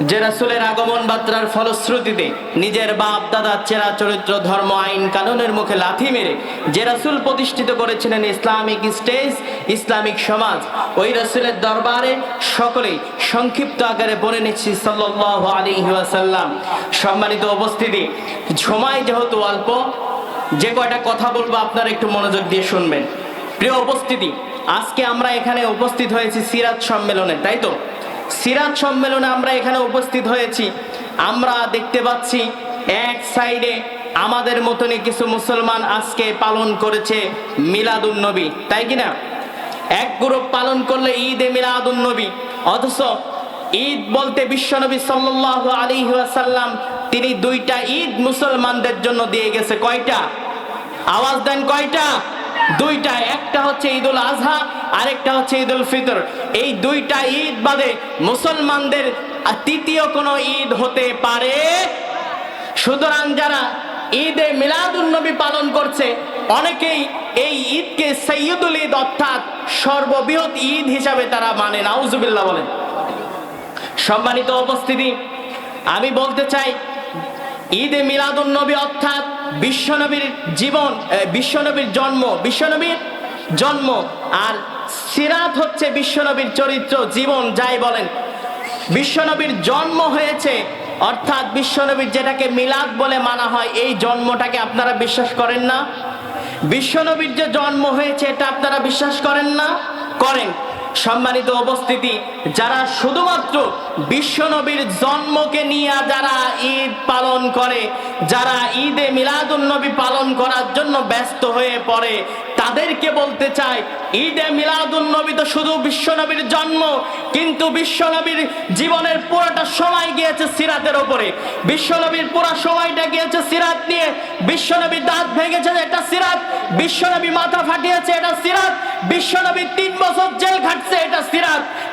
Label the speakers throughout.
Speaker 1: যে রাসুলের আগমন বার্তার ফলশ্রুতিতে নিজের বাপ দাদার চেরা চরিত্র, ধর্ম, আইন, কানুনের মুখে লাথি মেরে যে রাসুল প্রতিষ্ঠিত করেছিলেন ইসলামিক স্টেজ, ইসলামিক সমাজ, ওই রাসুলের দরবারে সকলেই সংক্ষিপ্ত আকারে বলে নিচ্ছি সাল্লাহ আলী সম্মানিত উপস্থিতি, সময় যেহেতু অল্প, যে কয়টা কথা বলব আপনারা একটু মনোযোগ দিয়ে শুনবেন। প্রিয় উপস্থিতি, আজকে আমরা এখানে উপস্থিত হয়েছি সিরাজ সম্মেলনে, তাই তো? সিরাত সম্মেলনে আমরা এখানে উপস্থিত হয়েছি। আমরা দেখতে পাচ্ছি এক সাইডে আমাদের মতনই কিছু মুসলমান আজকে পালন করেছে মিলাদুন নবী, তাই কি না? এক গ্রুপ পালন করলে ঈদে মিলাদুন নবী, অথচ ঈদ বলতে বিশ্বনবী সাল্লাহ আলী সাল্লাম তিনি দুইটা ঈদ মুসলমানদের জন্য দিয়ে গেছে। কয়টা? আওয়াজ দেন কয়টা? দুইটা, একটা হচ্ছে ঈদুল আজহা, আরেকটা হচ্ছে ঈদুল ফিতর। এই দুইটা ঈদ বাদে মুসলমানদের তৃতীয় কোনো ঈদ হতে পারে? সুতরাং যারা ঈদে মিলাদুন নবী পালন করছে, অনেকেই এই ঈদকে সৈয়দুল ঈদ অর্থাৎ সর্ববৃহৎ ঈদ হিসাবে তারা মানে নাউজুবিল্লাহ বলেন সম্মানিত উপস্থিতি, আমি বলতে চাই, ঈদে মিলাদুন নবী অর্থাৎ বিশ্বনবীর জীবন বিশ্বনবীর জন্ম বিশ্বনবীর জন্ম। আর সিরাত হচ্ছে বিশ্বনবীর চরিত্র, জীবন, যাই বলেন। বিশ্বনবীর জন্ম হয়েছে, অর্থাৎ বিশ্বনবীর যেটাকে মিলাদ বলে মানা হয়, এই জন্মটাকে আপনারা বিশ্বাস করেন না। বিশ্বনবীর যে জন্ম হয়েছে, এটা আপনারা বিশ্বাস করেন না? করেন। সম্মানিত উপস্থিতি, যারা শুধুমাত্র বিশ্বনবীর জন্মকে নিয়ে যারা ঈদ পালন করে, যারা ঈদে মিলাদুন নবী পালন করার জন্য ব্যস্ত হয়ে পড়ে, তাদেরকে বলতে চাই, ঈদে মিলাদুন নবী তো শুধু বিশ্বনবীর জন্ম, কিন্তু বিশ্বনবীর জীবনের পুরোটা সময় গিয়েছে সিরাতের ওপরে। বিশ্বনবীর পুরো সময়টা গিয়েছে সিরাত নিয়ে বিশ্বনবী দাঁত ভেঙেছে এটা সিরাত বিশ্বনবী মাথা ফাটিয়েছে এটা সিরাত বিশ্বনবী তিন বছর জেল খাটছে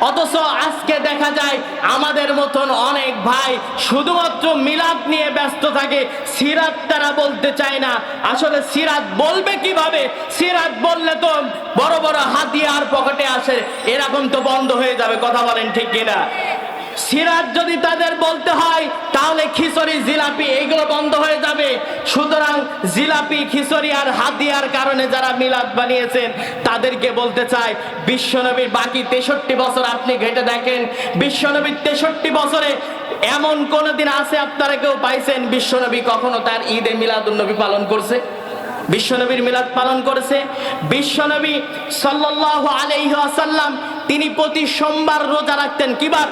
Speaker 1: অথচ আজকে দেখা যায় আমাদের মতন অনেক ভাই শুধুমাত্র মিলাদ নিয়ে ব্যস্ত থাকে। সিরাত তারা বলতে চায় না। আসলে সিরাত বলবে কীভাবে? সিরাত বললে তো বড় বড় হাতিয়ার পকেটে আসে। এরকম তো বন্ধ হয়ে যাবে, কথা বলেন ঠিক কিনা? সিরাত যদি তাদের বলতে হয় তাহলে খিচুড়ি, জিলাপি, এইগুলো বন্ধ হয়ে যাবে। সুতরাং জিলাপি, খিচুড়ি আর হাতিয়ার কারণে যারা মিলাদ বানিয়েছেন, তাদেরকে বলতে চাই, বিশ্বনবীর বাকি তেষট্টি বছর আপনি ঘেটে দেখেন। বিশ্বনবীর তেষট্টি বছরে এমন কোন দিন আছে আপনারা কেউ পাইছেন? বিশ্বনবী কখনো তার ঈদে মিলাদুন নবী পালন করছে? বিশ্বনবীর মিলাদ পালন করেছে। বিশ্বনবী সাল্লাল্লাহু আলাইহি ওয়াসাল্লাম, তিনি প্রতি সোমবার রোজা রাখতেন। কিবার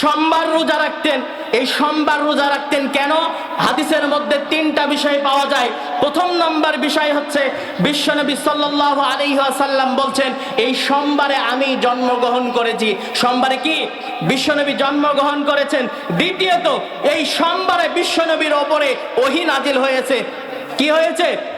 Speaker 1: সোমবার রোজা রাখতেন। এই সোমবার রোজা রাখতেন কেন? হাদিসের মধ্যে তিনটা বিষয় পাওয়া যায়। প্রথম নম্বর বিষয় হচ্ছে, বিশ্বনবী সাল্লাল্লাহু আলাইহি ওয়াসাল্লাম বলছেন, এই সোমবারে আমি জন্মগ্রহণ করেছি। সোমবারে কি? বিশ্বনবী জন্মগ্রহণ করেছেন। দ্বিতীয়ত, এই সোমবারে বিশ্বনবীর ওপরে ওহী নাজিল হয়েছে। কি হয়েছে?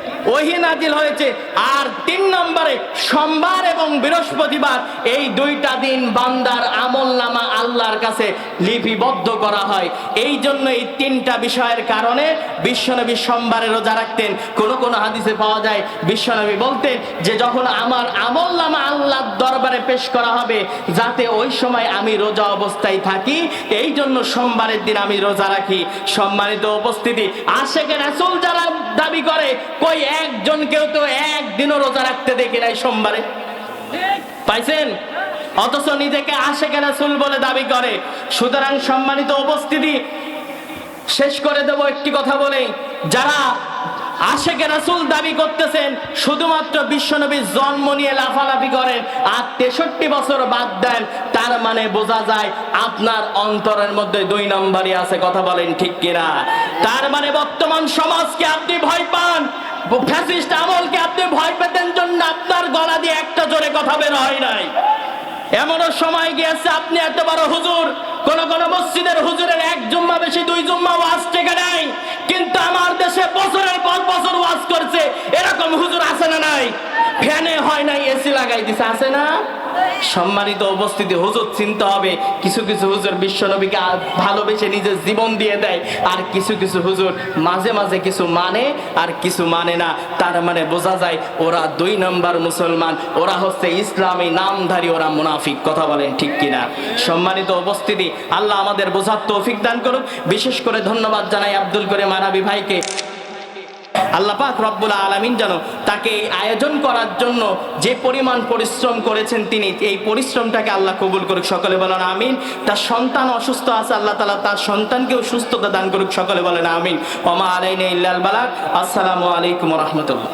Speaker 1: বিশ্বনবী বলতেন যে যখন আমার আমল নামা আল্লাহর দরবারে পেশ করা হবে, যাতে ওই সময় আমি রোজা অবস্থায় থাকি, এই জন্য সোমবারের দিন আমি রোজা রাখি। সম্মানিত উপস্থিতি আশেকের রাসূল যারা দাবি করে একজন কেউ তো একদিনও রোজা রাখতে দেখি নাই সোমবারে। পাইছেন? অথচ নিজেকে আশেকের রাসূল বলে দাবি করে। সুতরাং সম্মানিত উপস্থিতি, শেষ করে দেব একটি কথা বলে। যারা আশেকে রাসূল দাবি করতেছেন, শুধুমাত্র বিশ্বনবীর জন্ম নিয়ে লাফালাফি করেন আর তেষট্টি বছর বাদ দেন, তার মানে বোঝা যায় আপনার অন্তরের মধ্যে দুই নম্বরই আছে। কথা বলেন ঠিক কিনা? তার মানে বর্তমান সমাজকে আপনি ভয় পান। ফ্যাসিস্ট আমলকে আপনি ভয় পেতেন জন্য আপনার গলা দিয়ে একটা জোরে কথা বের হয় নাই। এমনও সময় গিয়েছে, আপনি এত বড় হুজুর, কোন কোন মসজিদের হুজুরের এক জুম্মা বেশি, দুই জুম্মা ফ্যানে হয় নাই, এসি লাগাই দিছে, আছে না? সম্মানিত উপস্থিতি, হুজুর চিনতে হবে, কিছু কিছু হুজুর বিশ্ব নবীকে ভালোবেসে নিজের জীবন দিয়ে দেয়, আর কিছু কিছু হুজুর মাঝে মাঝে কিছু মানে আর কিছু মানে না। তার মানে বোঝা যায়, ওরা দুই নম্বর মুসলমান, ওরা হচ্ছে ইসলামী নামধারী, ওরা মুনাফিক, কথা বলেন ঠিক কিনা? সম্মানিত উপস্থিতি, আল্লাহ আমাদের বোঝার তৌফিক দান করুক। বিশেষ করে ধন্যবাদ জানাই আব্দুল করে মানাবি ভাইকে। আল্লাহ পাক রব্বুল আলমিন যেন তাকে এই আয়োজন করার জন্য যে পরিমাণ পরিশ্রম করেছেন তিনি, এই পরিশ্রমটাকে আল্লাহ কবুল করুক, সকলে বলেন আমিন। তার সন্তান অসুস্থ আছে, আল্লাহ তালা তার সন্তানকেও সুস্থতা দান করুক, সকলে বলেন আমিন। ওমা আলাইনে ইল্লাল বালাক আসসালামু আলাইকুম রহমতুল্লাহ।